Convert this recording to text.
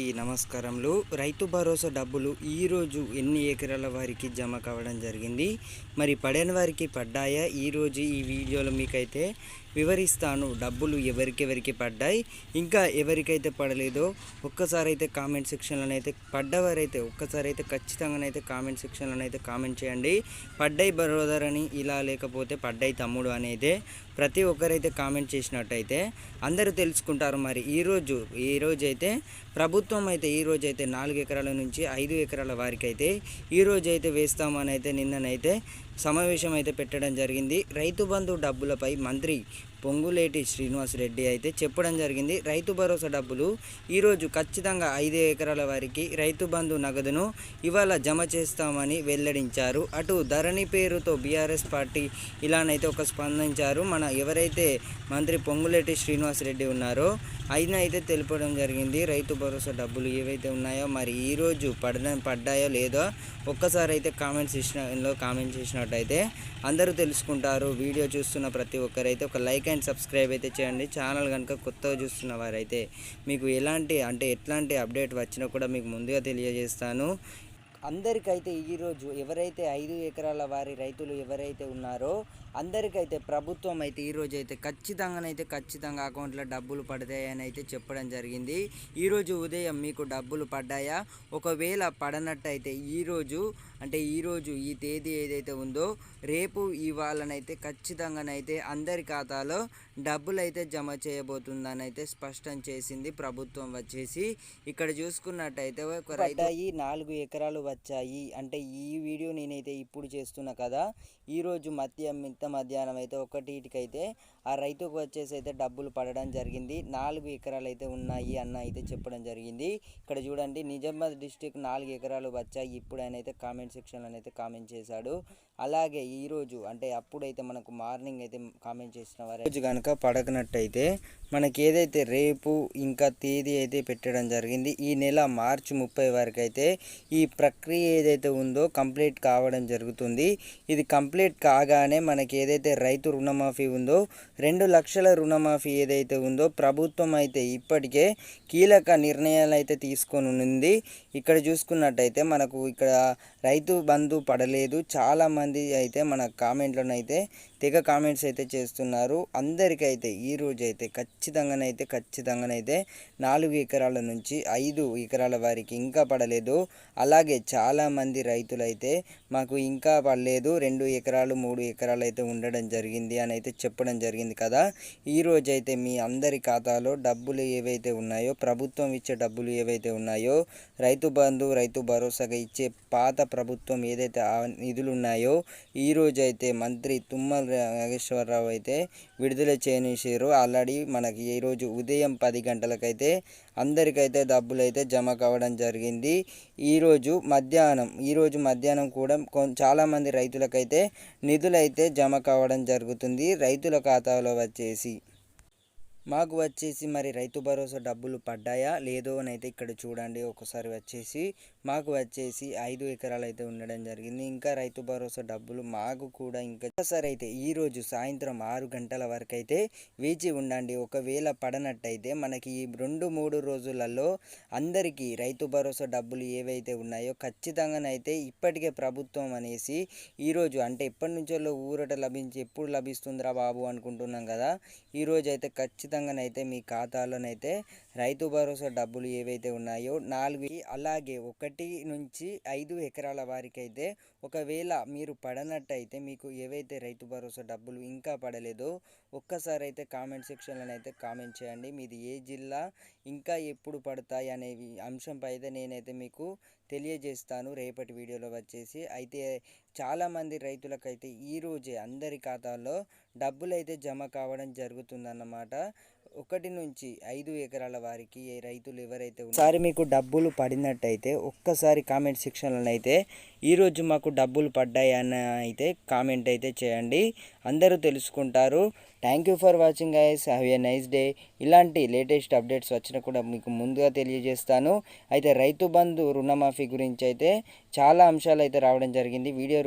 ఈ నమస్కారములు. రైతు భరోసా డబ్బులు ఈరోజు ఎన్ని ఎకరాల వారికి జమ కావడం జరిగింది? మరి పడని వారికి పడ్డాయా? ఈరోజు ఈ వీడియోలో మీకైతే వివరిస్తాను డబ్బులు ఎవరికెవరికి పడ్డాయి ఇంకా ఎవరికైతే పడలేదో ఒక్కసారి అయితే కామెంట్ సెక్షన్లో అయితే పడ్డవారైతే ఒక్కసారి అయితే ఖచ్చితంగానైతే కామెంట్ సెక్షన్లో అయితే కామెంట్ చేయండి. పడ్డాయి బ్రదర్ అని ఇలా లేకపోతే పడ్డాయి తమ్ముడు అనేది ప్రతి ఒక్కరైతే కామెంట్ చేసినట్టయితే అందరూ తెలుసుకుంటారు. మరి ఈరోజు ఈరోజు అయితే ప్రభుత్వం అయితే ఈరోజు అయితే నాలుగు ఎకరాల నుంచి ఐదు ఎకరాల వారికి అయితే ఈరోజు అయితే వేస్తామని అయితే నిన్ననైతే సమావేశం అయితే పెట్టడం జరిగింది. రైతు బంధు డబ్బులపై మంత్రి పొంగులేటి శ్రీనివాస్ రెడ్డి అయితే చెప్పడం జరిగింది. రైతు భరోసా డబ్బులు ఈరోజు ఖచ్చితంగా ఐదు ఎకరాల వారికి రైతు బంధు నగదును ఇవాళ జమ చేస్తామని వెల్లడించారు. అటు ధరణి పేరుతో బీఆర్ఎస్ పార్టీ ఇలానైతే ఒక స్పందించారు. మన ఎవరైతే మంత్రి పొంగులేటి శ్రీనివాస్ రెడ్డి ఉన్నారో ఆయన అయితే తెలుపడం జరిగింది. రైతు భరోసా డబ్బులు ఏవైతే ఉన్నాయో మరి ఈరోజు పడ పడ్డాయో లేదో ఒక్కసారి అయితే కామెంట్స్ ఇచ్చిన కామెంట్ అయితే అందరూ తెలుసుకుంటారు. వీడియో చూస్తున్న ప్రతి ఒక్కరైతే ఒక లైక్ అండ్ సబ్స్క్రైబ్ అయితే చేయండి. ఛానల్ కనుక కొత్తగా చూస్తున్న వారైతే మీకు ఎలాంటి అంటే ఎట్లాంటి అప్డేట్ వచ్చినా కూడా మీకు ముందుగా తెలియజేస్తాను. అందరికైతే ఈరోజు ఎవరైతే ఐదు ఎకరాల వారి రైతులు ఎవరైతే ఉన్నారో అందరికైతే ప్రభుత్వం అయితే ఈరోజు అయితే ఖచ్చితంగానైతే ఖచ్చితంగా అకౌంట్లో డబ్బులు పడతాయని అయితే చెప్పడం జరిగింది. ఈరోజు ఉదయం మీకు డబ్బులు పడ్డాయా? ఒకవేళ పడనట్టయితే ఈరోజు అంటే ఈరోజు ఈ తేదీ ఏదైతే ఉందో రేపు ఇవాళనైతే ఖచ్చితంగానైతే అందరి ఖాతాలో డబ్బులు అయితే జమ చేయబోతుందని అయితే స్పష్టం చేసింది ప్రభుత్వం వచ్చేసి. ఇక్కడ చూసుకున్నట్టయితే ఒక రైతు ఈ నాలుగు ఎకరాలు వచ్చాయి. అంటే ఈ వీడియో నేనైతే ఇప్పుడు చేస్తున్నా కదా. ఈరోజు మధ్య మిత్త మధ్యాహ్నం అయితే ఒకటికైతే ఆ రైతుకు వచ్చేసి అయితే డబ్బులు పడడం జరిగింది. నాలుగు ఎకరాలు అయితే ఉన్నాయి అన్న అయితే చెప్పడం జరిగింది. ఇక్కడ చూడండి నిజామాబాద్ డిస్టిక్ నాలుగు ఎకరాలు వచ్చాయి. ఇప్పుడు ఆయన అయితే కామెంట్ సెక్షన్లో అయితే కామెంట్ చేశాడు. అలాగే ఈరోజు అంటే అప్పుడైతే మనకు మార్నింగ్ అయితే కామెంట్ చేసిన వారు రోజు కనుక పడకనట్టయితే మనకి ఏదైతే రేపు ఇంకా తేదీ అయితే పెట్టడం జరిగింది. ఈ నెల మార్చి ముప్పై వరకు అయితే ఈ ప్రక్రియ ఏదైతే ఉందో కంప్లీట్ కావడం జరుగుతుంది. ఇది కంప్లీట్ కాగానే మనకి ఏదైతే రైతు రుణమాఫీ ఉందో రెండు లక్షల రుణమాఫీ ఏదైతే ఉందో ప్రభుత్వం అయితే ఇప్పటికే కీలక నిర్ణయాలు అయితే తీసుకొని ఉంది ఇక్కడ చూసుకున్నట్టయితే మనకు ఇక్కడ రైతు బంధు పడలేదు. చాలామంది అయితే మన కామెంట్లోనైతే తెగ కామెంట్స్ అయితే చేస్తున్నారు. అందరికైతే ఈరోజు అయితే ఖచ్చితంగానైతే ఖచ్చితంగానైతే నాలుగు ఎకరాల నుంచి ఐదు ఎకరాల వారికి ఇంకా పడలేదు. అలాగే చాలామంది రైతులైతే మాకు ఇంకా పడలేదు రెండు ఎకరాలు మూడు ఎకరాలు అయితే ఉండడం జరిగింది అని అయితే చెప్పడం జరిగింది కదా. ఈరోజు అయితే మీ అందరి ఖాతాలో డబ్బులు ఏవైతే ఉన్నాయో ప్రభుత్వం ఇచ్చే డబ్బులు ఏవైతే ఉన్నాయో రైతు బంధు రైతు భరోసాగా ఇచ్చే పాత ప్రభుత్వం ఏదైతే నిధులు ఉన్నాయో ఈరోజు అయితే మంత్రి తుమ్మల నాగేశ్వరరావు అయితే విడుదల చేయనిసారు ఆల్రెడీ మనకి ఈరోజు ఉదయం పది గంటలకైతే అందరికైతే డబ్బులు అయితే జమ కావడం జరిగింది. ఈరోజు మధ్యాహ్నం ఈరోజు మధ్యాహ్నం కూడా చాలామంది రైతులకైతే నిధులు అయితే జమ కావడం జరుగుతుంది. రైతుల ఖాతాలో వచ్చేసి మాకు వచ్చేసి మరి రైతు భరోసా డబ్బులు పడ్డాయా? లేదో అని అయితే ఇక్కడ చూడండి. ఒకసారి వచ్చేసి మాకు వచ్చేసి ఐదు ఎకరాలు అయితే ఉండడం జరిగింది. ఇంకా రైతు భరోసా డబ్బులు మాకు కూడా ఇంకా సరే అయితే ఈరోజు సాయంత్రం ఆరు గంటల వరకు అయితే వేచి ఉండండి. ఒకవేళ పడనట్టయితే మనకి ఈ రెండు మూడు రోజులలో అందరికీ రైతు భరోసా డబ్బులు ఏవైతే ఉన్నాయో ఖచ్చితంగానైతే ఇప్పటికే ప్రభుత్వం అనేసి ఈరోజు అంటే ఎప్పటి నుంచో ఊరట లభించి ఎప్పుడు లభిస్తుందిరా బాబు అనుకుంటున్నాం కదా. ఈరోజు అయితే ఖచ్చితంగా ఖచ్చితంగానైతే మీ ఖాతాలోనైతే రైతు భరోసా డబ్బులు ఏవైతే ఉన్నాయో నాలుగు అలాగే ఒకటి నుంచి ఐదు ఎకరాల వారికి అయితే ఒకవేళ మీరు పడనట్టయితే మీకు ఏవైతే రైతు భరోసా డబ్బులు ఇంకా పడలేదో ఒక్కసారి అయితే కామెంట్ సెక్షన్లో అయితే కామెంట్ చేయండి. మీది ఏ జిల్లా ఇంకా ఎప్పుడు పడతాయి అనే అంశంపై అయితే నేనైతే మీకు తెలియజేస్తాను. రేపటి వీడియోలో వచ్చేసి అయితే చాలామంది రైతులకైతే ఈరోజే అందరి ఖాతాల్లో డబ్బులు అయితే జమ కావడం జరుగుతుందన్నమాట. ఒకటి నుంచి ఐదు ఎకరాల వారికి రైతులు ఎవరైతే ఒకసారి మీకు డబ్బులు పడినట్టయితే ఒక్కసారి కామెంట్ సెక్షన్లో అయితే ఈరోజు మాకు డబ్బులు పడ్డాయి అని అయితే కామెంట్ అయితే చేయండి. అందరూ తెలుసుకుంటారు. థ్యాంక్ యూ ఫర్ వాచింగ్ ఐస్ హ్యావ్ ఏ నైస్ డే. ఇలాంటి లేటెస్ట్ అప్డేట్స్ వచ్చినా కూడా మీకు ముందుగా తెలియజేస్తాను. అయితే రైతు బంధు రుణమాఫీ గురించి అయితే చాలా అంశాలు అయితే రావడం జరిగింది. వీడియో